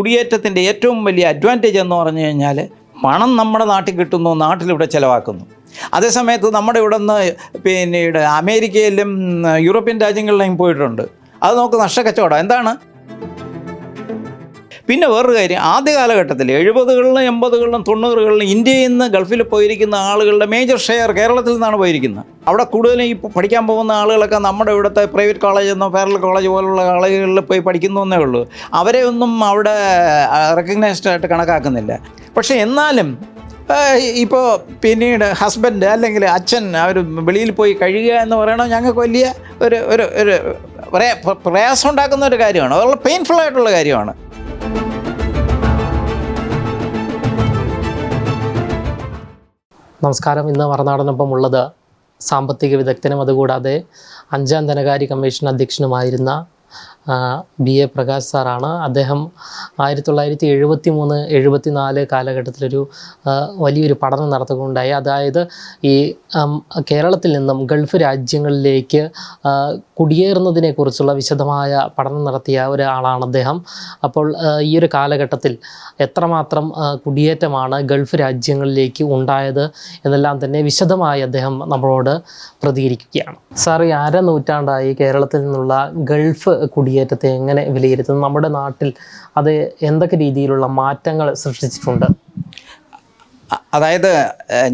കുടിയേറ്റത്തിന്റെ ഏറ്റവും വലിയ അഡ്വാന്റേജ് എന്ന് പറഞ്ഞു കഴിഞ്ഞാൽ പണം നമ്മുടെ നാട്ടിൽ കിട്ടുന്നു നാട്ടിലിവിടെ ചിലവാക്കുന്നു. അതേസമയത്ത് നമ്മുടെ ഇവിടെ നിന്ന് പിന്നീട് അമേരിക്കയിലും യൂറോപ്യൻ രാജ്യങ്ങളിലും പോയിട്ടുണ്ട്. അത് നമുക്ക് നഷ്ടക്കച്ചവടം എന്താണ്? പിന്നെ വേറൊരു കാര്യം ആദ്യ കാലഘട്ടത്തിൽ എഴുപതുകളിലും എൺപതുകളിലും തൊണ്ണൂറുകളിലും ഇന്ത്യയിൽ നിന്ന് ഗൾഫിൽ പോയിരിക്കുന്ന ആളുകളുടെ മേജർ ഷെയർ കേരളത്തിൽ നിന്നാണ് പോയിരിക്കുന്നത്. അവിടെ കൂടുതലും ഈ പഠിക്കാൻ പോകുന്ന ആളുകളൊക്കെ നമ്മുടെ ഇവിടുത്തെ പ്രൈവറ്റ് കോളേജ് എന്നോ ഫെഡറൽ കോളേജ് പോലുള്ള കോളേജുകളിൽ പോയി പഠിക്കുന്നു എന്നേ ഉള്ളൂ. അവരെ ഒന്നും അവിടെ റെക്കഗ്നൈസ്ഡ് ആയിട്ട് കണക്കാക്കുന്നില്ല. പക്ഷേ എന്നാലും ഇപ്പോൾ പിന്നീട് ഹസ്ബൻഡ് അല്ലെങ്കിൽ അച്ഛൻ അവർ വെളിയിൽ പോയി കഴിയുക എന്ന് പറയണത് ഞങ്ങൾക്ക് വലിയ ഒരു ഒരു ഒരു പ്രയ- പ്രയാസം ഉണ്ടാക്കുന്ന ഒരു കാര്യമാണ്. അതുള്ള പെയിൻഫുൾ ആയിട്ടുള്ള കാര്യമാണ്. നമസ്കാരം. ഇന്ന് മറുനാടനൊപ്പം ഉള്ളത് സാമ്പത്തിക വിദഗ്ധനും അതുകൂടാതെ അഞ്ചാം ധനകാര്യ കമ്മീഷൻ അധ്യക്ഷനുമായിരുന്ന ബി എ പ്രകാശ് സാറാണ്. അദ്ദേഹം ആയിരത്തി തൊള്ളായിരത്തി എഴുപത്തി മൂന്ന് എഴുപത്തി നാല് കാലഘട്ടത്തിലൊരു വലിയൊരു പഠനം നടത്തുകയുണ്ടായി. അതായത് ഈ കേരളത്തിൽ നിന്നും ഗൾഫ് രാജ്യങ്ങളിലേക്ക് കുടിയേറുന്നതിനെക്കുറിച്ചുള്ള വിശദമായ പഠനം നടത്തിയ ഒരാളാണ് അദ്ദേഹം. അപ്പോൾ ഈ ഒരു കാലഘട്ടത്തിൽ എത്രമാത്രം കുടിയേറ്റമാണ് ഗൾഫ് രാജ്യങ്ങളിലേക്ക് ഉണ്ടായത് എന്നെല്ലാം തന്നെ വിശദമായി അദ്ദേഹം നമ്മളോട് പ്രതികരിക്കുകയാണ്. സാർ ഈ അര നൂറ്റാണ്ടായി കേരളത്തിൽ നിന്നുള്ള ഗൾഫ് കുടിയേറ്റത്തെ എങ്ങനെ വിലയിരുത്തുന്നു? നമ്മുടെ നാട്ടിൽ അത് എന്തൊക്കെ രീതിയിലുള്ള മാറ്റങ്ങൾ സൃഷ്ടിച്ചിട്ടുണ്ട്? അതായത്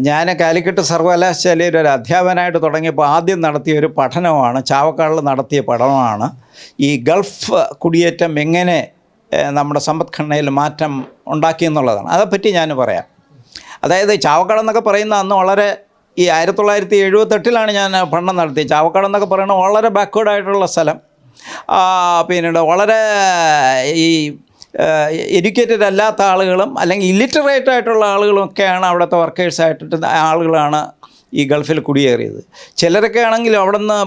ഞാൻ കാലിക്കറ്റ് സർവകലാശാലയിൽ ഒരു അധ്യാപനായിട്ട് തുടങ്ങിയപ്പോൾ ആദ്യം നടത്തിയ ഒരു പഠനമാണ് ചാവക്കാടിൽ നടത്തിയ പഠനമാണ്. ഈ ഗൾഫ് കുടിയേറ്റം എങ്ങനെ നമ്മുടെ സമ്പദ്ഘടനയിൽ മാറ്റം ഉണ്ടാക്കി എന്നുള്ളതാണ്. അതേപ്പറ്റി ഞാൻ പറയാം. അതായത് ചാവക്കാട് എന്നൊക്കെ പറയുന്ന അന്ന് വളരെ ഈ ആയിരത്തി തൊള്ളായിരത്തി എഴുപത്തെട്ടിലാണ് ഞാൻ പഠനം നടത്തിയത്. ചാവക്കാട് എന്നൊക്കെ പറയുന്നത് വളരെ ബാക്ക്വേർഡ് ആയിട്ടുള്ള സ്ഥലം. പിന്നീട് വളരെ ഈ എഡ്യൂക്കേറ്റഡ് അല്ലാത്ത ആളുകളും അല്ലെങ്കിൽ ഇല്ലിറ്ററേറ്റ് ആയിട്ടുള്ള ആളുകളൊക്കെയാണ് അവിടുത്തെ വർക്കേഴ്സ് ആയിട്ട് ആളുകളാണ് ഈ ഗൾഫിൽ കുടിയേറിയത്. ചിലരൊക്കെ ആണെങ്കിൽ അവിടെ നിന്ന്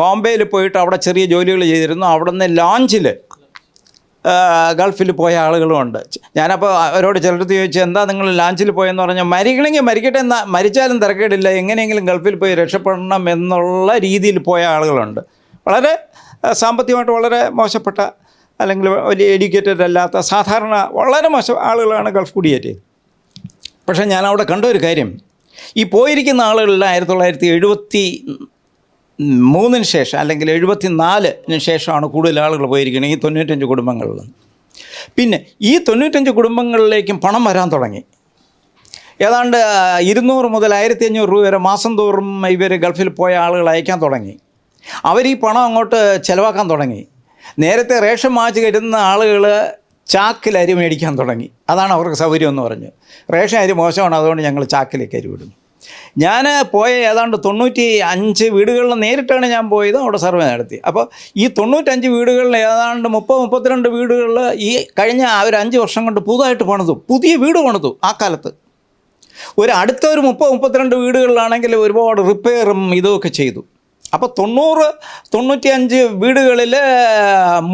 ബോംബെയിൽ പോയിട്ട് അവിടെ ചെറിയ ജോലികൾ ചെയ്തിരുന്നു. അവിടെ നിന്ന് ലോഞ്ചിൽ ഗൾഫിൽ പോയ ആളുകളുമുണ്ട് ഞാനപ്പോൾ അവരോട് ചിലടത്ത് ചോദിച്ചു എന്താ നിങ്ങൾ ലാഞ്ചിൽ പോയെന്ന് പറഞ്ഞാൽ മരിക്കണമെങ്കിൽ മരിക്കട്ടെ എന്നാ മരിച്ചാലും തിരക്കേടില്ല. എങ്ങനെയെങ്കിലും ഗൾഫിൽ പോയി രക്ഷപ്പെടണം എന്നുള്ള രീതിയിൽ പോയ ആളുകളുണ്ട്. വളരെ സാമ്പത്തികമായിട്ട് വളരെ മോശപ്പെട്ട അല്ലെങ്കിൽ വലിയ എഡ്യൂക്കേറ്റഡ് അല്ലാത്ത സാധാരണ വളരെ മോശം ആളുകളാണ് ഗൾഫ് കുടിയേറ്റ്. പക്ഷേ ഞാൻ അവിടെ കണ്ട ഒരു കാര്യം. ഈ പോയിരിക്കുന്ന ആളുകളിൽ ആയിരത്തി തൊള്ളായിരത്തി എഴുപത്തി മൂന്നിന് ശേഷം അല്ലെങ്കിൽ എഴുപത്തി നാലിന് ശേഷമാണ് കൂടുതൽ ആളുകൾ പോയിരിക്കുന്നത് ഈ തൊണ്ണൂറ്റഞ്ച് കുടുംബങ്ങളിൽ പിന്നെ ഈ തൊണ്ണൂറ്റഞ്ച് കുടുംബങ്ങളിലേക്കും പണം വരാൻ തുടങ്ങി. ഏതാണ്ട് ഇരുന്നൂറ് മുതൽ ആയിരത്തി അഞ്ഞൂറ് രൂപ വരെ മാസം തോറും ഇവർ ഗൾഫിൽ പോയ ആളുകൾ അയക്കാൻ തുടങ്ങി. അവർ ഈ പണം അങ്ങോട്ട് ചിലവാക്കാൻ തുടങ്ങി. നേരത്തെ റേഷൻ മാച്ച് കരുതുന്ന ആളുകൾ ചാക്കിൽ അരി മേടിക്കാൻ തുടങ്ങി. അതാണ് അവർക്ക് സൗകര്യം എന്ന് പറഞ്ഞു. റേഷൻ അരി മോശമാണ് അതുകൊണ്ട് ഞങ്ങൾ ചാക്കിലേക്ക് അരി വിടുന്നു. ഞാൻ പോയ ഏതാണ്ട് തൊണ്ണൂറ്റി അഞ്ച് വീടുകളിൽ നേരിട്ടാണ് ഞാൻ പോയത് അവിടെ സർവേ നടത്തി. അപ്പോൾ ഈ തൊണ്ണൂറ്റഞ്ച് വീടുകളിൽ ഏതാണ്ട് മുപ്പത് മുപ്പത്തിരണ്ട് വീടുകളിൽ ഈ കഴിഞ്ഞ ഒരു അഞ്ച് വർഷം കൊണ്ട് പുതുതായിട്ട് പണിതു. പുതിയ വീട് പണിതു ആ കാലത്ത്. ഒരു അടുത്ത ഒരു മുപ്പത് മുപ്പത്തിരണ്ട് വീടുകളിലാണെങ്കിൽ ഒരുപാട് റിപ്പയറും ഇതുമൊക്കെ ചെയ്തു. അപ്പോൾ തൊണ്ണൂറ് തൊണ്ണൂറ്റിയഞ്ച് വീടുകളിൽ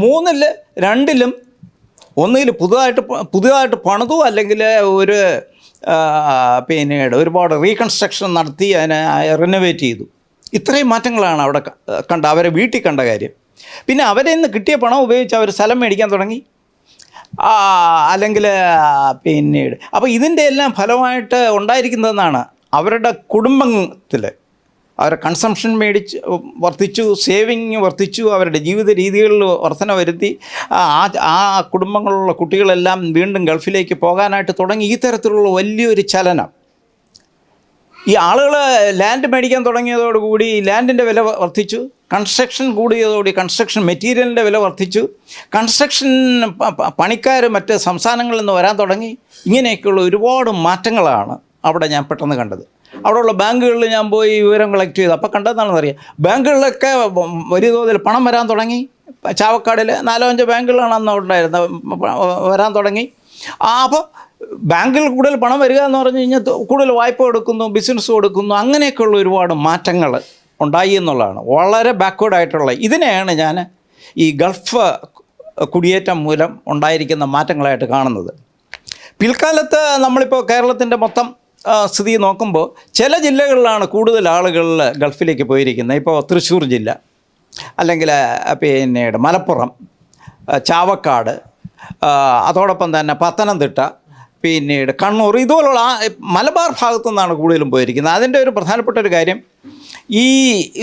മൂന്നിൽ രണ്ടിലും ഒന്നുകിൽ പുതുതായിട്ട് പുതുതായിട്ട് പണിതു അല്ലെങ്കിൽ ഒരു പിന്നീട് ഒരുപാട് റീകൺസ്ട്രക്ഷൻ നടത്തി അതിനെ റിനോവേറ്റ് ചെയ്തു. ഇത്രയും മാറ്റങ്ങളാണ് അവിടെ കണ്ട അവരെ വീട്ടിൽ കണ്ട കാര്യം. പിന്നെ അവരെ ഇന്ന് കിട്ടിയ പണം ഉപയോഗിച്ച് അവർ സ്ഥലം മേടിക്കാൻ തുടങ്ങി. അല്ലെങ്കിൽ പിന്നീട്. അപ്പോൾ ഇതിന്റെ എല്ലാം ഫലമായിട്ട് ഉണ്ടായിരിക്കുന്നതെന്നാണ് അവരുടെ കുടുംബത്തിൽ അവരുടെ കൺസംഷൻ മേടിച്ച് വർദ്ധിച്ചു സേവിങ് വർദ്ധിച്ചു അവരുടെ ജീവിത രീതികളിൽ വർധന വരുത്തി ആ ആ കുടുംബങ്ങളിലുള്ള കുട്ടികളെല്ലാം വീണ്ടും ഗൾഫിലേക്ക് പോകാനായിട്ട് തുടങ്ങി. ഈ തരത്തിലുള്ള വലിയൊരു ചലനം. ഈ ആളുകൾ ലാൻഡ് മേടിക്കാൻ തുടങ്ങിയതോടുകൂടി ലാൻഡിന്റെ വില വർദ്ധിച്ചു. കൺസ്ട്രക്ഷൻ കൂടിയതോടുകൂടി കൺസ്ട്രക്ഷൻ മെറ്റീരിയലിന്റെ വില വർദ്ധിച്ചു. കൺസ്ട്രക്ഷൻ പണിക്കാർ മറ്റ് സംസ്ഥാനങ്ങളിൽ നിന്ന് വരാൻ തുടങ്ങി. ഇങ്ങനെയൊക്കെയുള്ള ഒരുപാട് മാറ്റങ്ങളാണ് അവിടെ ഞാൻ പെട്ടെന്ന് കണ്ടത്. അവിടെയുള്ള ബാങ്കുകളിൽ ഞാൻ പോയി വിവരം കളക്ട് ചെയ്തു. അപ്പോൾ കണ്ടതാണെന്ന് അറിയാം ബാങ്കുകളിലൊക്കെ വലിയ തോതിൽ പണം വരാൻ തുടങ്ങി. ചാവക്കാടിൽ നാലോ അഞ്ചോ ബാങ്കുകളാണ് അന്ന് ഉണ്ടായിരുന്നത്. വരാൻ തുടങ്ങി. ആ അപ്പോൾ ബാങ്കിൽ കൂടുതൽ പണം വരിക എന്ന് പറഞ്ഞു കഴിഞ്ഞാൽ കൂടുതൽ വായ്പ കൊടുക്കുന്നു ബിസിനസ് കൊടുക്കുന്നു അങ്ങനെയൊക്കെയുള്ള ഒരുപാട് മാറ്റങ്ങൾ ഉണ്ടായി എന്നുള്ളതാണ്. വളരെ ബാക്ക്വേർഡ് ആയിട്ടുള്ള ഇതിനെയാണ് ഞാൻ ഈ ഗൾഫ് കുടിയേറ്റം മൂലം ഉണ്ടായിരിക്കുന്ന മാറ്റങ്ങളായിട്ട് കാണുന്നത്. പിൽക്കാലത്ത് നമ്മളിപ്പോൾ കേരളത്തിന്റെ മൊത്തം സ്ഥിതി നോക്കുമ്പോൾ ചില ജില്ലകളിലാണ് കൂടുതൽ ആളുകൾ ഗൾഫിലേക്ക് പോയിരിക്കുന്നത്. ഇപ്പോൾ തൃശ്ശൂർ ജില്ല അല്ലെങ്കിൽ പിന്നീട് മലപ്പുറം ചാവക്കാട് അതോടൊപ്പം തന്നെ പത്തനംതിട്ട പിന്നീട് കണ്ണൂർ ഇതുപോലുള്ള മലബാർ ഭാഗത്തു നിന്നാണ് കൂടുതലും പോയിരിക്കുന്നത്. അതിന്റെ ഒരു പ്രധാനപ്പെട്ട ഒരു കാര്യം ഈ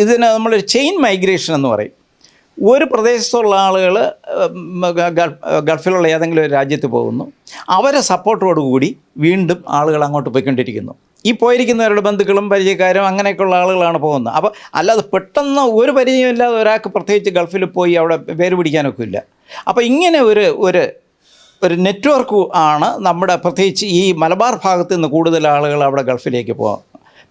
ഇതിന് നമ്മൾ ചെയിൻ മൈഗ്രേഷൻ എന്ന് പറയും. ഒരു പ്രദേശത്തുള്ള ആളുകൾ ഗൾഫിലുള്ള ഏതെങ്കിലും ഒരു രാജ്യത്ത് പോകുന്നു. അവരെ സപ്പോർട്ടോടുകൂടി വീണ്ടും ആളുകൾ അങ്ങോട്ട് പോയിക്കൊണ്ടിരിക്കുന്നു. ഈ പോയിരിക്കുന്നവരുടെ ബന്ധുക്കളും പരിചയക്കാരും അങ്ങനെയൊക്കെയുള്ള ആളുകളാണ് പോകുന്നത്. അപ്പോൾ അല്ലാതെ പെട്ടെന്ന് ഒരു പരിചയമില്ലാതെ ഒരാൾക്ക് പ്രത്യേകിച്ച് ഗൾഫിൽ പോയി അവിടെ പേര് പിടിക്കാനൊക്കെ ഇല്ല അപ്പോൾ ഇങ്ങനെ ഒരു ഒരു ഒരു നെറ്റ്വർക്ക് ആണ് നമ്മുടെ പ്രത്യേകിച്ച് ഈ മലബാർ ഭാഗത്ത് നിന്ന് കൂടുതൽ ആളുകൾ അവിടെ ഗൾഫിലേക്ക് പോകാം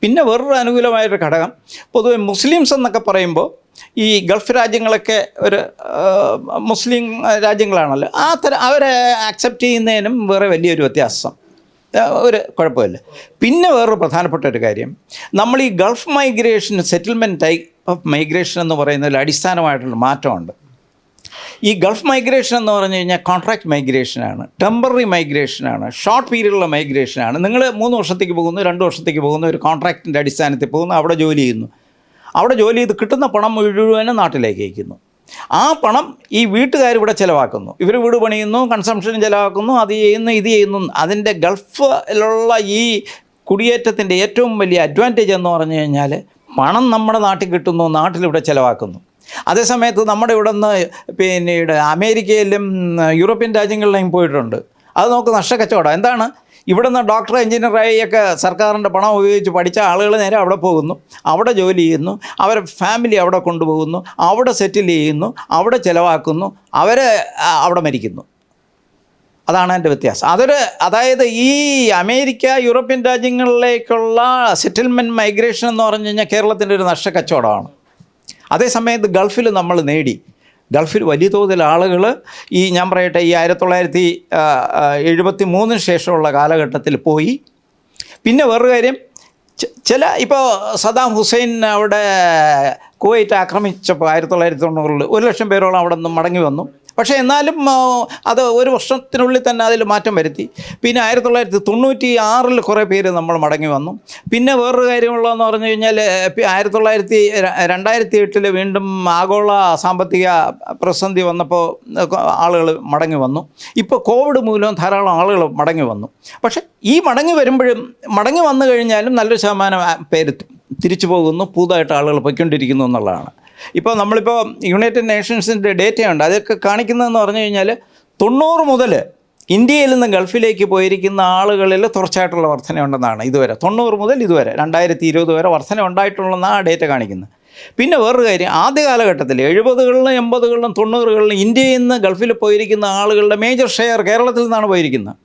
പിന്നെ വേറൊരു അനുകൂലമായൊരു ഘടകം പൊതുവെ മുസ്ലിംസ് എന്നൊക്കെ പറയുമ്പോൾ ഈ ഗൾഫ് രാജ്യങ്ങളൊക്കെ ഒരു മുസ്ലിം രാജ്യങ്ങളാണല്ലോ. ആ തരം അവരെ ആക്സെപ്റ്റ് ചെയ്യുന്നതിനും വേറെ വലിയൊരു വ്യത്യാസം. ഒരു കുഴപ്പമില്ല. പിന്നെ വേറൊരു പ്രധാനപ്പെട്ട ഒരു കാര്യം. നമ്മൾ ഈ Gulf migration settlement type of migration എന്ന് പറയുന്നതിൽ അടിസ്ഥാനമായിട്ടുള്ള മാറ്റമുണ്ട്. ഈ ഗൾഫ് മൈഗ്രേഷൻ എന്ന് പറഞ്ഞു കഴിഞ്ഞാൽ കോൺട്രാക്ട് മൈഗ്രേഷനാണ് ടെമ്പററി മൈഗ്രേഷനാണ് ഷോർട്ട് പീരീഡുള്ള മൈഗ്രേഷനാണ് നിങ്ങൾ മൂന്ന് വർഷത്തേക്ക് പോകുന്നു രണ്ട് വർഷത്തേക്ക് പോകുന്നു ഒരു കോൺട്രാക്റ്റിന്റെ അടിസ്ഥാനത്തിൽ പോകുന്നു അവിടെ ജോലി ചെയ്യുന്നു. അവിടെ ജോലി ചെയ്ത് കിട്ടുന്ന പണം മുഴുവനും നാട്ടിലേക്ക് അയക്കുന്നു. ആ പണം ഈ വീട്ടുകാർ ഇവിടെ ചിലവാക്കുന്നു. ഇവർ വീട് പണിയുന്നു കൺസംഷൻ ചിലവാക്കുന്നു അത് ചെയ്യുന്നു ഇത് ചെയ്യുന്നു. അതിന്റെ ഗൾഫിലുള്ള ഈ കുടിയേറ്റത്തിന്റെ ഏറ്റവും വലിയ അഡ്വാന്റേജ് എന്ന് പറഞ്ഞു കഴിഞ്ഞാൽ പണം നമ്മുടെ നാട്ടിൽ കിട്ടുന്നു നാട്ടിലിവിടെ ചിലവാക്കുന്നു. അതേസമയത്ത് നമ്മുടെ ഇവിടെ നിന്ന് പിന്നീട് അമേരിക്കയിലും യൂറോപ്യൻ രാജ്യങ്ങളിലും പോയിട്ടുണ്ട്. അത് നമുക്ക് നഷ്ടക്കച്ചവടം എന്താണ്? ഇവിടെ നിന്ന് ഡോക്ടർ എഞ്ചിനീയറായി ഒക്കെ സർക്കാരിന്റെ പണം ഉപയോഗിച്ച് പഠിച്ച ആളുകൾ നേരെ അവിടെ പോകുന്നു. അവിടെ ജോലി ചെയ്യുന്നു. അവരെ ഫാമിലി അവിടെ കൊണ്ടുപോകുന്നു. അവിടെ സെറ്റിൽ ചെയ്യുന്നു. അവിടെ ചിലവാക്കുന്നു. അവരെ അവിടെ മരിക്കുന്നു. അതാണ് എന്റെ വ്യത്യാസം. അതൊരു അതായത് ഈ അമേരിക്ക യൂറോപ്യൻ രാജ്യങ്ങളിലേക്കുള്ള സെറ്റിൽമെന്റ് മൈഗ്രേഷൻ എന്ന് പറഞ്ഞു കഴിഞ്ഞാൽ കേരളത്തിന്റെ ഒരു നഷ്ടക്കച്ചവടമാണ്. അതേസമയത്ത് ഗൾഫിൽ നമ്മൾ നേടി. ഗൾഫിൽ വലിയ തോതിൽ ആളുകൾ ഈ ഞാൻ പറയട്ടെ ഈ ആയിരത്തി തൊള്ളായിരത്തി എഴുപത്തി മൂന്നിന് ശേഷമുള്ള കാലഘട്ടത്തിൽ പോയി. പിന്നെ വേറൊരു കാര്യം ചില ഇപ്പോൾ സദാം ഹുസൈൻ അവിടെ കുവൈറ്റ് ആക്രമിച്ചപ്പോൾ ആയിരത്തി തൊള്ളായിരത്തി തൊണ്ണൂറിൽ ഒരു ലക്ഷം പേരോളം അവിടെ നിന്ന് മടങ്ങി വന്നു. പക്ഷേ എന്നാലും അത് ഒരു വർഷത്തിനുള്ളിൽ തന്നെ അതിൽ മാറ്റം വരുത്തി. പിന്നെ ആയിരത്തി തൊള്ളായിരത്തി തൊണ്ണൂറ്റി ആറിൽ കുറേ പേര് നമ്മൾ മടങ്ങി വന്നു. പിന്നെ വേറൊരു കാര്യമുള്ളതെന്ന് പറഞ്ഞു കഴിഞ്ഞാൽ ആയിരത്തി തൊള്ളായിരത്തി രണ്ടായിരത്തി എട്ടിൽ വീണ്ടും ആഗോള സാമ്പത്തിക പ്രതിസന്ധി വന്നപ്പോൾ ആളുകൾ മടങ്ങി വന്നു. ഇപ്പോൾ കോവിഡ് മൂലം ധാരാളം ആളുകൾ മടങ്ങി വന്നു. പക്ഷേ ഈ മടങ്ങി വരുമ്പോഴും മടങ്ങി വന്നു കഴിഞ്ഞാലും നല്ലൊരു ശതമാനം പേര് തിരിച്ചു പോകുന്നു. പുതുതായിട്ട് ആളുകൾ പൊയ്ക്കൊണ്ടിരിക്കുന്നു എന്നുള്ളതാണ്. ഇപ്പോൾ നമ്മളിപ്പോൾ യുണൈറ്റഡ് നേഷൻസിന്റെ ഡേറ്റയുണ്ട്. അതൊക്കെ കാണിക്കുന്നതെന്ന് പറഞ്ഞു കഴിഞ്ഞാൽ തൊണ്ണൂറ് മുതൽ ഇന്ത്യയിൽ നിന്ന് ഗൾഫിലേക്ക് പോയിരിക്കുന്ന ആളുകളിൽ തുടർച്ചയായിട്ടുള്ള വർധനയുണ്ടെന്നാണ് ഇതുവരെ. തൊണ്ണൂറ് മുതൽ ഇതുവരെ രണ്ടായിരത്തി ഇരുപത് വരെ വർധന ഉണ്ടായിട്ടുള്ളതെന്നാണ് ആ ഡേറ്റ കാണിക്കുന്നത്. പിന്നെ വേറൊരു കാര്യം ആദ്യ കാലഘട്ടത്തിൽ എഴുപതുകളിലും എൺപതുകളിലും തൊണ്ണൂറുകളിലും ഇന്ത്യയിൽ നിന്ന് ഗൾഫിൽ പോയിരിക്കുന്ന ആളുകളുടെ മേജർ ഷെയർ കേരളത്തിൽ നിന്നാണ് പോയിരിക്കുന്നത്.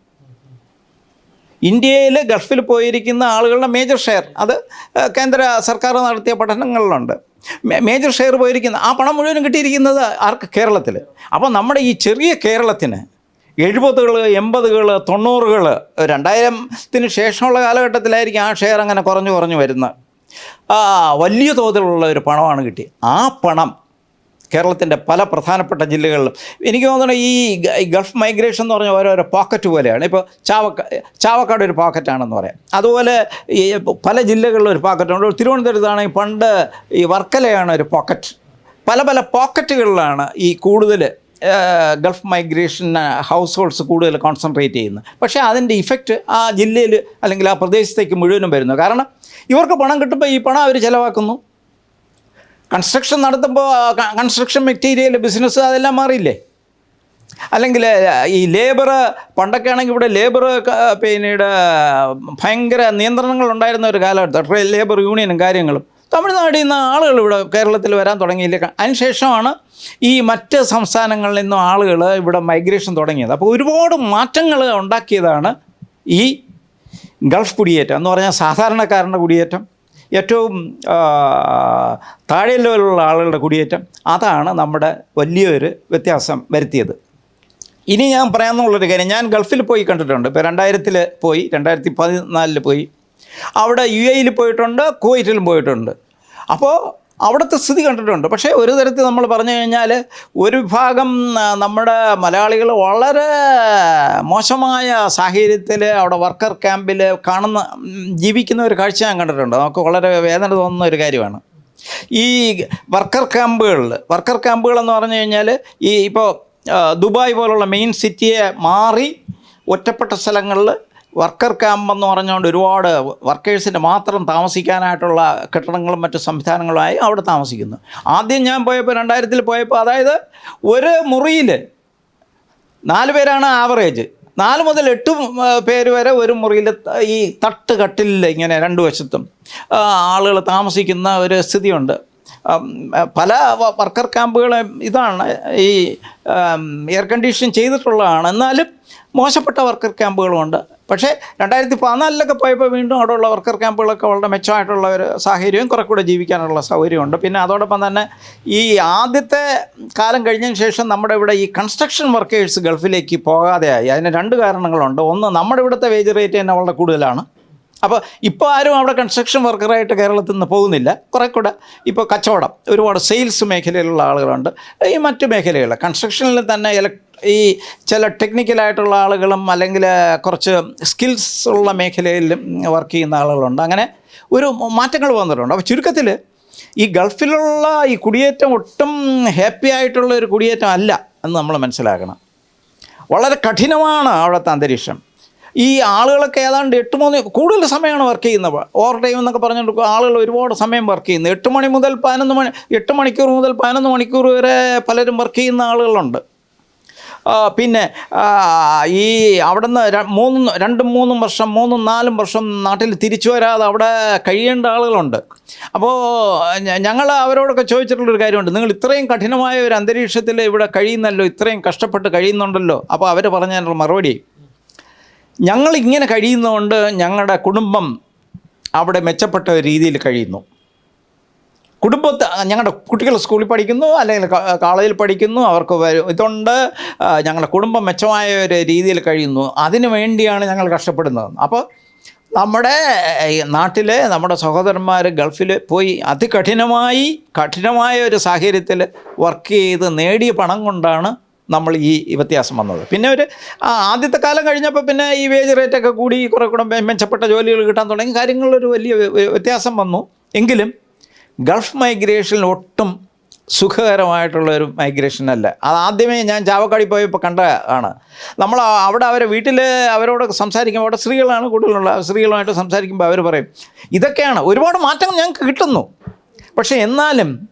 ഇന്ത്യയിൽ ഗൾഫിൽ പോയിരിക്കുന്ന ആളുകളുടെ മേജർ ഷെയർ അത് കേന്ദ്ര സർക്കാർ നടത്തിയ പഠനങ്ങളിലുണ്ട്. മേജർ ഷെയർ പോയിരിക്കുന്ന ആ പണം മുഴുവനും കിട്ടിയിരിക്കുന്നത് ആർക്ക്? കേരളത്തിൽ അപ്പോൾ നമ്മുടെ ഈ ചെറിയ കേരളത്തിന് എഴുപതുകൾ എൺപതുകൾ തൊണ്ണൂറുകൾ രണ്ടായിരത്തിന് ശേഷമുള്ള കാലഘട്ടത്തിലായിരിക്കും ആ ഷെയർ അങ്ങനെ കുറഞ്ഞു കുറഞ്ഞു വരുന്നത്. വലിയ തോതിലുള്ള ഒരു പണമാണ് കിട്ടി ആ പണം കേരളത്തിന്റെ പല പ്രധാനപ്പെട്ട ജില്ലകളിലും. എനിക്ക് തോന്നുന്നു ഈ ഗൾഫ് മൈഗ്രേഷൻ എന്ന് പറഞ്ഞാൽ ഓരോരോ പോക്കറ്റ് പോലെയാണ്. ഇപ്പോൾ ചാവക്ക ചാവക്കാട് ഒരു പോക്കറ്റാണെന്ന് പറയാം. അതുപോലെ ഈ പല ജില്ലകളിലും ഒരു പോക്കറ്റുണ്ട് തിരുവനന്തപുരത്താണെങ്കിൽ പണ്ട് ഈ വർക്കലയാണ് ഒരു പോക്കറ്റ് പല പല പോക്കറ്റുകളിലാണ് ഈ കൂടുതൽ ഗൾഫ് മൈഗ്രേഷൻ ഹൗസ് ഹോൾഡ്സ് കൂടുതൽ കോൺസെൻട്രേറ്റ് ചെയ്യുന്നത്. പക്ഷേ അതിന്റെ ഇഫക്റ്റ് ആ ജില്ലയിൽ അല്ലെങ്കിൽ ആ പ്രദേശത്തേക്ക് മുഴുവനും വരുന്നു. കാരണം ഇവർക്ക് പണം കിട്ടുമ്പോൾ ഈ പണം അവർ ചിലവാക്കുന്നു. കൺസ്ട്രക്ഷൻ നടത്തുമ്പോൾ കൺസ്ട്രക്ഷൻ മെറ്റീരിയൽ ബിസിനസ് അതെല്ലാം മാറിയില്ലേ? അല്ലെങ്കിൽ ഈ ലേബർ പണ്ടൊക്കെ ആണെങ്കിൽ ഇവിടെ ലേബർ പിന്നീട് ഭയങ്കര നിയന്ത്രണങ്ങൾ ഉണ്ടായിരുന്ന ഒരു കാലഘട്ടം. ലേബർ യൂണിയനും കാര്യങ്ങളും. തമിഴ്നാട്ടിൽ നിന്ന് ആളുകൾ ഇവിടെ കേരളത്തിൽ വരാൻ തുടങ്ങിയില്ല. അതിനുശേഷമാണ് ഈ മറ്റ് സംസ്ഥാനങ്ങളിൽ നിന്നും ആളുകൾ ഇവിടെ മൈഗ്രേഷൻ തുടങ്ങിയത്. അപ്പോൾ ഒരുപാട് മാറ്റങ്ങൾ ഉണ്ടാക്കിയതാണ് ഈ ഗൾഫ് കുടിയേറ്റം എന്ന് പറഞ്ഞാൽ സാധാരണക്കാരന്റെ കുടിയേറ്റം. ഏറ്റവും താഴെ ലെവലുള്ള ആളുകളുടെ കുടിയേറ്റം. അതാണ് നമ്മുടെ വലിയൊരു വ്യത്യാസം വരുത്തിയത്. ഇനി ഞാൻ പറയാമെന്നുള്ളൊരു കാര്യം ഞാൻ ഗൾഫിൽ പോയി കണ്ടിട്ടുണ്ട്. ഇപ്പോൾ രണ്ടായിരത്തിൽ പോയി രണ്ടായിരത്തി പതിനാലിൽ പോയി. അവിടെ യു എയിൽ പോയിട്ടുണ്ട് കുവൈറ്റിലും പോയിട്ടുണ്ട്. അപ്പോൾ അവിടുത്തെ സ്ഥിതി കണ്ടിട്ടുണ്ട്. പക്ഷേ ഒരു തരത്തിൽ നമ്മൾ പറഞ്ഞു കഴിഞ്ഞാൽ ഒരു വിഭാഗം നമ്മുടെ മലയാളികൾ വളരെ മോശമായ സാഹചര്യത്തിൽ അവിടെ വർക്കർ ക്യാമ്പിൽ കാണുന്ന ജീവിക്കുന്ന ഒരു കാഴ്ച ഞാൻ കണ്ടിട്ടുണ്ട്. നമുക്ക് വളരെ വേദന തോന്നുന്ന ഒരു കാര്യമാണ്. ഈ വർക്കർ ക്യാമ്പുകളിൽ വർക്കർ ക്യാമ്പുകളെന്ന് പറഞ്ഞു കഴിഞ്ഞാൽ ഈ ഇപ്പോൾ ദുബായ് പോലുള്ള മെയിൻ സിറ്റിയെ മാറി ഒറ്റപ്പെട്ട സ്ഥലങ്ങളിൽ വർക്കർ ക്യാമ്പ് എന്ന് പറഞ്ഞുകൊണ്ട് ഒരുപാട് വർക്കേഴ്സിന്റെ മാത്രം താമസിക്കാനായിട്ടുള്ള കെട്ടിടങ്ങളും മറ്റു സംവിധാനങ്ങളുമായി അവിടെ താമസിക്കുന്നു. ആദ്യം ഞാൻ പോയപ്പോൾ രണ്ടായിരത്തിൽ പോയപ്പോൾ അതായത് ഒരു മുറിയിൽ നാല് പേരാണ് ആവറേജ് നാല് മുതൽ എട്ട് പേര് വരെ ഒരു മുറിയിൽ ഈ തട്ട് കട്ടിലിൽ ഇങ്ങനെ രണ്ട് വശത്തും ആളുകൾ താമസിക്കുന്ന ഒരു സ്ഥിതിയുണ്ട്. പല വർക്കർ ക്യാമ്പുകളും ഇതാണ്. ഈ എയർ കണ്ടീഷൻ ചെയ്തിട്ടുള്ളതാണ്. എന്നാലും മോശപ്പെട്ട വർക്കർ ക്യാമ്പുകളുമുണ്ട് പക്ഷേ രണ്ടായിരത്തി പതിനാലിലൊക്കെ പോയപ്പോൾ വീണ്ടും അവിടെയുള്ള വർക്കർ ക്യാമ്പുകളൊക്കെ വളരെ മെച്ചമായിട്ടുള്ള ഒരു സാഹചര്യവും കുറെ കൂടെ ജീവിക്കാനുള്ള സൗകര്യമുണ്ട്. പിന്നെ അതോടൊപ്പം തന്നെ ഈ ആദ്യത്തെ കാലം കഴിഞ്ഞതിന് ശേഷം നമ്മുടെ ഇവിടെ ഈ കൺസ്ട്രക്ഷൻ വർക്കേഴ്സ് ഗൾഫിലേക്ക് പോകാതെയായി. അതിന് രണ്ട് കാരണങ്ങളുണ്ട്. ഒന്ന് നമ്മുടെ ഇവിടുത്തെ വേജ് റേറ്റ് തന്നെ വളരെ കൂടുതലാണ്. അപ്പോൾ ഇപ്പോൾ ആരും അവിടെ കൺസ്ട്രക്ഷൻ വർക്കറായിട്ട് കേരളത്തിൽ നിന്ന് പോകുന്നില്ല. കുറേ കൂടെ ഇപ്പോൾ കച്ചവടം ഒരുപാട് സെയിൽസ് മേഖലയിലുള്ള ആളുകളുണ്ട്. ഈ മറ്റ് മേഖലകൾ കൺസ്ട്രക്ഷനിൽ തന്നെ ഇലക് ഈ ചില ടെക്നിക്കലായിട്ടുള്ള ആളുകളും അല്ലെങ്കിൽ കുറച്ച് സ്കിൽസ് ഉള്ള മേഖലയിലും വർക്ക് ചെയ്യുന്ന ആളുകളുണ്ട്. അങ്ങനെ ഒരു മാറ്റങ്ങൾ വന്നിട്ടുണ്ട്. അപ്പോൾ ചുരുക്കത്തിൽ ഈ ഗൾഫിലുള്ള ഈ കുടിയേറ്റം ഒട്ടും ഹാപ്പി ആയിട്ടുള്ള ഒരു കുടിയേറ്റം അല്ല എന്ന് നമ്മൾ മനസ്സിലാക്കണം. വളരെ കഠിനമാണ് അവിടുത്തെ അന്തരീക്ഷം. ഈ ആളുകളൊക്കെ ഏതാണ്ട് എട്ട് മൂന്ന് കൂടുതൽ സമയമാണ് വർക്ക് ചെയ്യുന്നത്. ഓവർ ടൈം എന്നൊക്കെ പറഞ്ഞുകൊണ്ട് ആളുകൾ ഒരുപാട് സമയം വർക്ക് ചെയ്യുന്നു. എട്ട് മണി മുതൽ പതിനൊന്ന് മണി എട്ട് മണിക്കൂർ മുതൽ പതിനൊന്ന് മണിക്കൂർ വരെ പലരും വർക്ക് ചെയ്യുന്ന ആളുകളുണ്ട്. പിന്നെ ഈ അവിടുന്ന് മൂന്നും രണ്ടും മൂന്നും വർഷം മൂന്നും നാലും വർഷം നാട്ടിൽ തിരിച്ചു വരാതെ അവിടെ കഴിയേണ്ട ആളുകളുണ്ട്. അപ്പോൾ ഞങ്ങൾ അവരോടൊക്കെ ചോദിച്ചിട്ടുള്ളൊരു കാര്യമുണ്ട്. നിങ്ങൾ ഇത്രയും കഠിനമായ ഒരു അന്തരീക്ഷത്തിൽ ഇവിടെ കഴിയുന്നല്ലോ ഇത്രയും കഷ്ടപ്പെട്ട് കഴിയുന്നുണ്ടല്ലോ. അപ്പോൾ അവർ പറഞ്ഞതിനുള്ള മറുപടി ഞങ്ങൾ ഇങ്ങനെ കഴിയുന്നതുകൊണ്ട് ഞങ്ങളുടെ കുടുംബം അവിടെ മെച്ചപ്പെട്ട രീതിയിൽ കഴിയുന്നു. കുടുംബത്തെ ഞങ്ങളുടെ കുട്ടികൾ സ്കൂളിൽ പഠിക്കുന്നു അല്ലെങ്കിൽ കോളേജിൽ പഠിക്കുന്നു അവർക്ക് ഇതുണ്ട്. ഞങ്ങളുടെ കുടുംബം മെച്ചമായ ഒരു രീതിയിൽ കഴിയുന്നു. അതിനു വേണ്ടിയാണ് ഞങ്ങൾ കഷ്ടപ്പെടുന്നത്. അപ്പോൾ നമ്മുടെ നാട്ടിലെ നമ്മുടെ സഹോദരന്മാർ ഗൾഫിൽ പോയി അതികഠിനമായി കഠിനമായ ഒരു സാഹചര്യത്തിൽ വർക്ക് ചെയ്ത് നേടിയ പണം കൊണ്ടാണ് നമ്മൾ ഈ വ്യത്യാസം വന്നത്. പിന്നെ ഒരു ആദ്യത്തെ കാലം കഴിഞ്ഞപ്പോൾ പിന്നെ ഈ വേജ് റേറ്റൊക്കെ കൂടി കുറേ കൂടെ മെച്ചപ്പെട്ട ജോലികൾ കിട്ടാൻ തുടങ്ങി. കാര്യങ്ങളിലൊരു വലിയ വ്യ- വ്യ- വ്യത്യാസം വന്നു. എങ്കിലും ഗൾഫ് മൈഗ്രേഷനിൽ ഒട്ടും സുഖകരമായിട്ടുള്ള ഒരു മൈഗ്രേഷൻ അല്ല. അത് ആദ്യമേ ഞാൻ ചാവക്കാടി പോയപ്പോൾ കണ്ട ആണ്. നമ്മൾ അവിടെ അവരെ വീട്ടിൽ അവരോട് സംസാരിക്കുമ്പോൾ അവിടെ സ്ത്രീകളാണ് കൂടുതലുള്ളത് സ്ത്രീകളുമായിട്ട് സംസാരിക്കുമ്പോൾ അവർ പറയും ഇതൊക്കെയാണ് ഒരുപാട് മാറ്റങ്ങൾ ഞങ്ങൾക്ക് കിട്ടുന്നു. പക്ഷേ എന്നാലും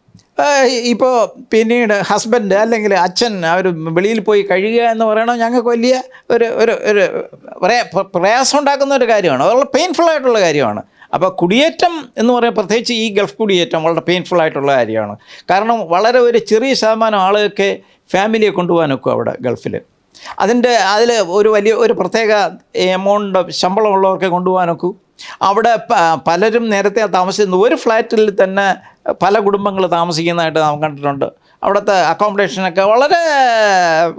ഇപ്പോൾ പിന്നീട് ഹസ്ബൻഡ് അല്ലെങ്കിൽ അച്ഛൻ അവർ വെളിയിൽ പോയി കഴിയുക എന്ന് പറയണത് ഞങ്ങൾക്ക് വലിയ ഒരു ഒരു ഒരു പ്രയ- പ്രയാസം ഉണ്ടാക്കുന്ന ഒരു കാര്യമാണ്. വളരെ പെയിൻഫുൾ ആയിട്ടുള്ള കാര്യമാണ്. അപ്പോൾ കുടിയേറ്റം എന്ന് പറയുമ്പോൾ പ്രത്യേകിച്ച് ഈ ഗൾഫ് കുടിയേറ്റം വളരെ പെയിൻഫുൾ ആയിട്ടുള്ള കാര്യമാണ്. കാരണം വളരെ ഒരു ചെറിയ ശതമാനം ആളുകൾക്ക് ഫാമിലിയെ കൊണ്ടുപോകാനൊക്കെ അവിടെ ഗൾഫിൽ. അതിന്റെ അതിൽ ഒരു വലിയ ഒരു പ്രത്യേക എമൗണ്ട് ശമ്പളമുള്ളവർക്ക് കൊണ്ടുപോകാനൊക്കൂ അവിടെ പലരും നേരത്തെ താമസിക്കുന്ന ഒരു ഫ്ലാറ്റിൽ തന്നെ പല കുടുംബങ്ങൾ താമസിക്കുന്നതായിട്ട് നാം കണ്ടിട്ടുണ്ട്. അവിടുത്തെ അക്കോമഡേഷനൊക്കെ വളരെ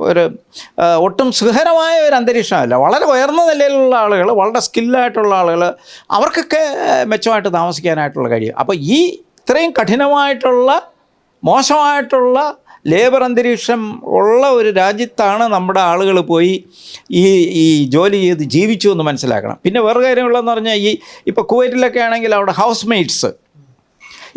ഒരു ഒട്ടും സുഖകരമായ ഒരു അന്തരീക്ഷമല്ല. വളരെ ഉയർന്ന നിലയിലുള്ള ആളുകൾ വളരെ സ്കില്ലായിട്ടുള്ള ആളുകൾ അവർക്കൊക്കെ മെച്ചമായിട്ട് താമസിക്കാനായിട്ടുള്ള കഴിയും അപ്പോൾ ഈ ഇത്രയും കഠിനമായിട്ടുള്ള മോശമായിട്ടുള്ള ലേബർ അന്തരീക്ഷം ഉള്ള ഒരു രാജ്യത്താണ് നമ്മുടെ ആളുകൾ പോയി ഈ ഈ ജോലി ചെയ്ത് ജീവിച്ചു എന്ന് മനസ്സിലാക്കണം. പിന്നെ വേറെ കാര്യമുള്ളതെന്ന് പറഞ്ഞാൽ ഈ ഇപ്പോൾ കുവൈറ്റിലൊക്കെ ആണെങ്കിൽ അവിടെ ഹൗസ് മെയ്റ്റ്സ്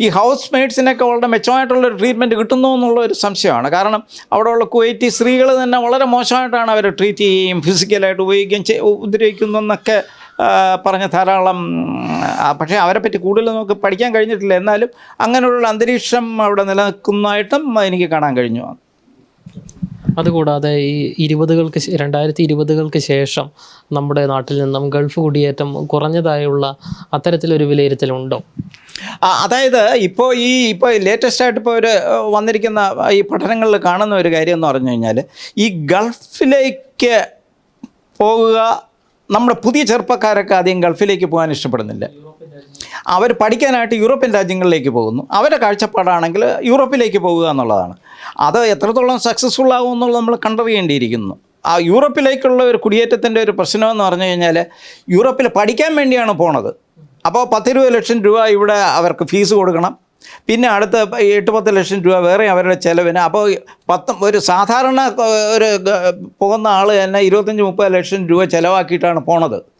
ഈ ഹൗസ് മെയ്ഡ്സിനൊക്കെ വളരെ മെച്ചമായിട്ടുള്ളൊരു ട്രീറ്റ്മെന്റ് കിട്ടുന്നു എന്നുള്ള ഒരു സംശയമാണ്. കാരണം അവിടെയുള്ള കുവൈറ്റി സ്ത്രീകൾ തന്നെ വളരെ മോശമായിട്ടാണ് അവർ ട്രീറ്റ് ചെയ്യുകയും ഫിസിക്കലായിട്ട് ഉപയോഗിക്കുകയും ഉപദ്രവിക്കുന്നു എന്നൊക്കെ പറഞ്ഞ ധാരാളം പക്ഷേ അവരെ പറ്റി കൂടുതൽ നമുക്ക് പഠിക്കാൻ കഴിഞ്ഞിട്ടില്ല. എന്നാലും അങ്ങനെയുള്ള അന്തരീക്ഷം അവിടെ നിലനിൽക്കുന്നതായിട്ടും എനിക്ക് കാണാൻ കഴിഞ്ഞു. അതുകൂടാതെ ഈ ഇരുപതുകൾക്ക് രണ്ടായിരത്തി ഇരുപതുകൾക്ക് ശേഷം നമ്മുടെ നാട്ടിൽ നിന്നും ഗൾഫ് കുടിയേറ്റം കുറഞ്ഞതായുള്ള അത്തരത്തിലൊരു വിലയിരുത്തലുണ്ടോ? അതായത് ഇപ്പോൾ ഈ ഇപ്പോൾ ലേറ്റസ്റ്റ് ആയിട്ട് ഇപ്പോൾ ഒരു വന്നിരിക്കുന്ന ഈ പഠനങ്ങളിൽ കാണുന്ന ഒരു കാര്യം എന്ന് പറഞ്ഞു കഴിഞ്ഞാൽ ഈ ഗൾഫിലേക്ക് പോകുക നമ്മുടെ പുതിയ ചെറുപ്പക്കാരൊക്കെ അധികം ഗൾഫിലേക്ക് പോകാൻ ഇഷ്ടപ്പെടുന്നില്ല. അവർ പഠിക്കാനായിട്ട് യൂറോപ്യൻ രാജ്യങ്ങളിലേക്ക് പോകുന്നു. അവരുടെ കാഴ്ചപ്പാടാണെങ്കിൽ യൂറോപ്പിലേക്ക് പോകുക എന്നുള്ളതാണ്. അത് എത്രത്തോളം സക്സസ്ഫുൾ ആകും എന്നുള്ളത് നമ്മൾ കണ്ടറിയേണ്ടിയിരിക്കുന്നു. ആ യൂറോപ്പിലേക്കുള്ള ഒരു കുടിയേറ്റത്തിന്റെ ഒരു പ്രശ്നമെന്ന് പറഞ്ഞു കഴിഞ്ഞാൽ യൂറോപ്പിൽ പഠിക്കാൻ വേണ്ടിയാണ് പോണത്. അപ്പോൾ പത്തിരുപത് ലക്ഷം രൂപ ഇവിടെ അവർക്ക് ഫീസ് കൊടുക്കണം. പിന്നെ അടുത്ത എട്ട് പത്ത് ലക്ഷം രൂപ വേറെ അവരുടെ ചിലവിന്. അപ്പോൾ പത്ത് ഒരു സാധാരണ ഒരു പോകുന്ന ആൾ തന്നെ ഇരുപത്തഞ്ച് മുപ്പത് ലക്ഷം രൂപ ചിലവാക്കിയിട്ടാണ് പോണത്.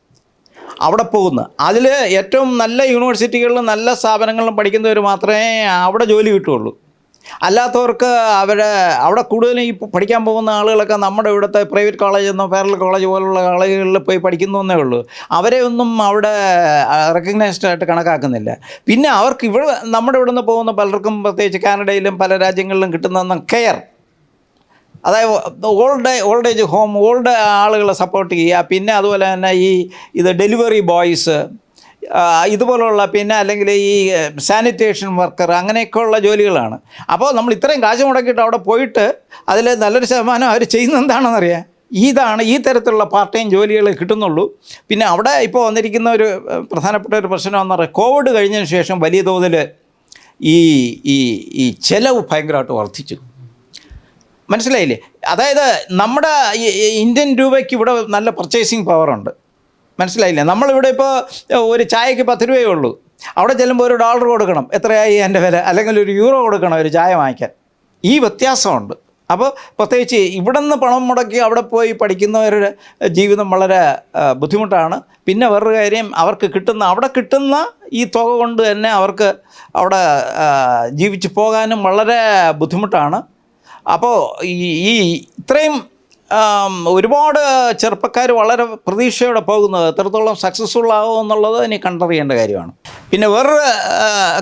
അവിടെ പോകുന്ന അതിൽ ഏറ്റവും നല്ല യൂണിവേഴ്സിറ്റികളിലും നല്ല സ്ഥാപനങ്ങളിലും പഠിക്കുന്നവർ മാത്രമേ അവിടെ ജോലി കിട്ടുള്ളൂ അല്ലാത്തവർക്ക് അവരെ അവിടെ കൂടുതലും ഈ പഠിക്കാൻ പോകുന്ന ആളുകളൊക്കെ നമ്മുടെ ഇവിടുത്തെ പ്രൈവറ്റ് കോളേജ് എന്നോ പാരൽ കോളേജ് പോലുള്ള കോളേജുകളിൽ പോയി പഠിക്കുന്നു ഉള്ളൂ. അവരെ ഒന്നും അവിടെ റെക്കഗ്നൈസ്ഡ് ആയിട്ട് കണക്കാക്കുന്നില്ല. പിന്നെ അവർക്ക് ഇവിടെ നമ്മുടെ ഇവിടുന്ന് പോകുന്ന പലർക്കും പ്രത്യേകിച്ച് കാനഡയിലും പല രാജ്യങ്ങളിലും കിട്ടുന്ന കെയർ അതായത് old old age home old ആളുകളെ സപ്പോർട്ട് ചെയ്യുക. പിന്നെ അതുപോലെ തന്നെ ഈ ഇത് ഡെലിവറി ബോയ്സ് ഇതുപോലുള്ള പിന്നെ അല്ലെങ്കിൽ ഈ സാനിറ്റേഷൻ വർക്കർ അങ്ങനെയൊക്കെയുള്ള ജോലികളാണ്. അപ്പോൾ നമ്മൾ ഇത്രയും കാശ് മുടക്കിയിട്ട് അവിടെ പോയിട്ട് അതിൽ നല്ലൊരു ശതമാനം അവർ ചെയ്യുന്നത് എന്താണെന്നറിയാം? ഇതാണ് ഈ തരത്തിലുള്ള പാർട്ട് ടൈം ജോലികൾ കിട്ടുന്നുള്ളൂ. പിന്നെ അവിടെ ഇപ്പോൾ വന്നിരിക്കുന്ന ഒരു പ്രധാനപ്പെട്ട ഒരു പ്രശ്നം എന്ന് പറയുന്നത് കോവിഡ് കഴിഞ്ഞതിന് ശേഷം വലിയ തോതിൽ ഈ ഈ ഈ ചെലവ് ഭയങ്കരമായിട്ട് വർദ്ധിച്ചു. മനസ്സിലായില്ലേ? അതായത് നമ്മുടെ ഇന്ത്യൻ രൂപയ്ക്ക് ഇവിടെ നല്ല പർച്ചേസിങ് പവറുണ്ട് മനസ്സിലായില്ലേ? നമ്മളിവിടെ ഇപ്പോൾ ഒരു ചായക്ക് പത്ത് രൂപയേ ഉള്ളൂ. അവിടെ ചെല്ലുമ്പോൾ ഒരു ഡോളർ കൊടുക്കണം. എത്രയായി എന്റെ വില? അല്ലെങ്കിൽ ഒരു യൂറോ കൊടുക്കണം ഒരു ചായ വാങ്ങിക്കാൻ. ഈ വ്യത്യാസമുണ്ട്. അപ്പോൾ പ്രത്യേകിച്ച് ഇവിടെ നിന്ന് പണം മുടക്കി അവിടെ പോയി പഠിക്കുന്നവരുടെ ജീവിതം വളരെ ബുദ്ധിമുട്ടാണ്. പിന്നെ വേറൊരു കാര്യം അവർക്ക് കിട്ടുന്ന അവിടെ കിട്ടുന്ന ഈ തുക കൊണ്ട് തന്നെ അവർക്ക് അവിടെ ജീവിച്ച് പോകാനും വളരെ ബുദ്ധിമുട്ടാണ്. അപ്പോൾ ഈ ഇത്രയും ഒരുപാട് ചെറുപ്പക്കാർ വളരെ പ്രതീക്ഷയോടെ പോകുന്നത് എത്രത്തോളം സക്സസ്ഫുൾ ആകുമോ എന്നുള്ളത് ഇനി കണ്ടറിയേണ്ട കാര്യമാണ്. പിന്നെ വേറൊരു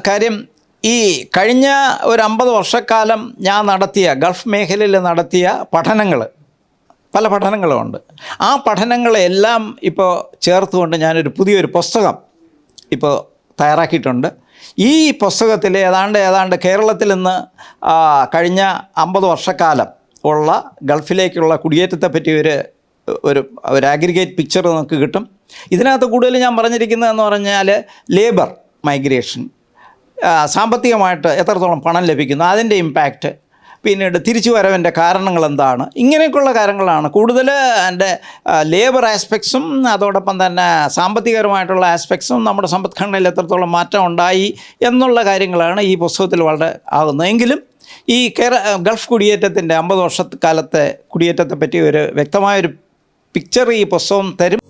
കാര്യം ഈ കഴിഞ്ഞ ഒരു അമ്പത് വർഷക്കാലം ഞാൻ നടത്തിയ ഗൾഫ് മേഖലയിൽ നടത്തിയ പഠനങ്ങൾ പല പഠനങ്ങളുമുണ്ട് ആ പഠനങ്ങളെല്ലാം ഇപ്പോൾ ചേർത്തുകൊണ്ട് ഞാനൊരു പുതിയൊരു പുസ്തകം ഇപ്പോൾ തയ്യാറാക്കിയിട്ടുണ്ട്. ഈ പുസ്തകത്തിൽ ഏതാണ്ട് ഏതാണ്ട് കേരളത്തിൽ നിന്ന് കഴിഞ്ഞ അമ്പത് വർഷക്കാലം ഉള്ള ഗൾഫിലേക്കുള്ള കുടിയേറ്റത്തെ പറ്റി ഒരു ഒരു ഒരു ആഗ്രിഗേറ്റ് പിക്ചർ നമുക്ക് കിട്ടും. ഇതിനകത്ത് കൂടുതൽ ഞാൻ പറഞ്ഞിരിക്കുന്നതെന്ന് പറഞ്ഞാൽ ലേബർ മൈഗ്രേഷൻ സാമ്പത്തികമായിട്ട് എത്രത്തോളം പണം ലഭിക്കുന്നു അതിന്റെ ഇമ്പാക്റ്റ് പിന്നീട് തിരിച്ചു വരവിന്റെ കാരണങ്ങൾ എന്താണ് ഇങ്ങനെയൊക്കെയുള്ള കാര്യങ്ങളാണ് കൂടുതൽ എന്റെ ലേബർ ആസ്പെക്ട്സും അതോടൊപ്പം തന്നെ സാമ്പത്തികപരമായിട്ടുള്ള ആസ്പെക്ട്സും നമ്മുടെ സമ്പദ്ഘടനയിൽ എത്രത്തോളം മാറ്റം ഉണ്ടായി എന്നുള്ള കാര്യങ്ങളാണ് ഈ പുസ്തകത്തിൽ വളരെ ആകുന്നത്. എങ്കിലും ഈ കേര ഗൾഫ് കുടിയേറ്റത്തിന്റെ അമ്പത് വർഷക്കാലത്തെ കുടിയേറ്റത്തെ പറ്റി ഒരു വ്യക്തമായൊരു പിക്ചർ ഈ പുസ്തകം തരും.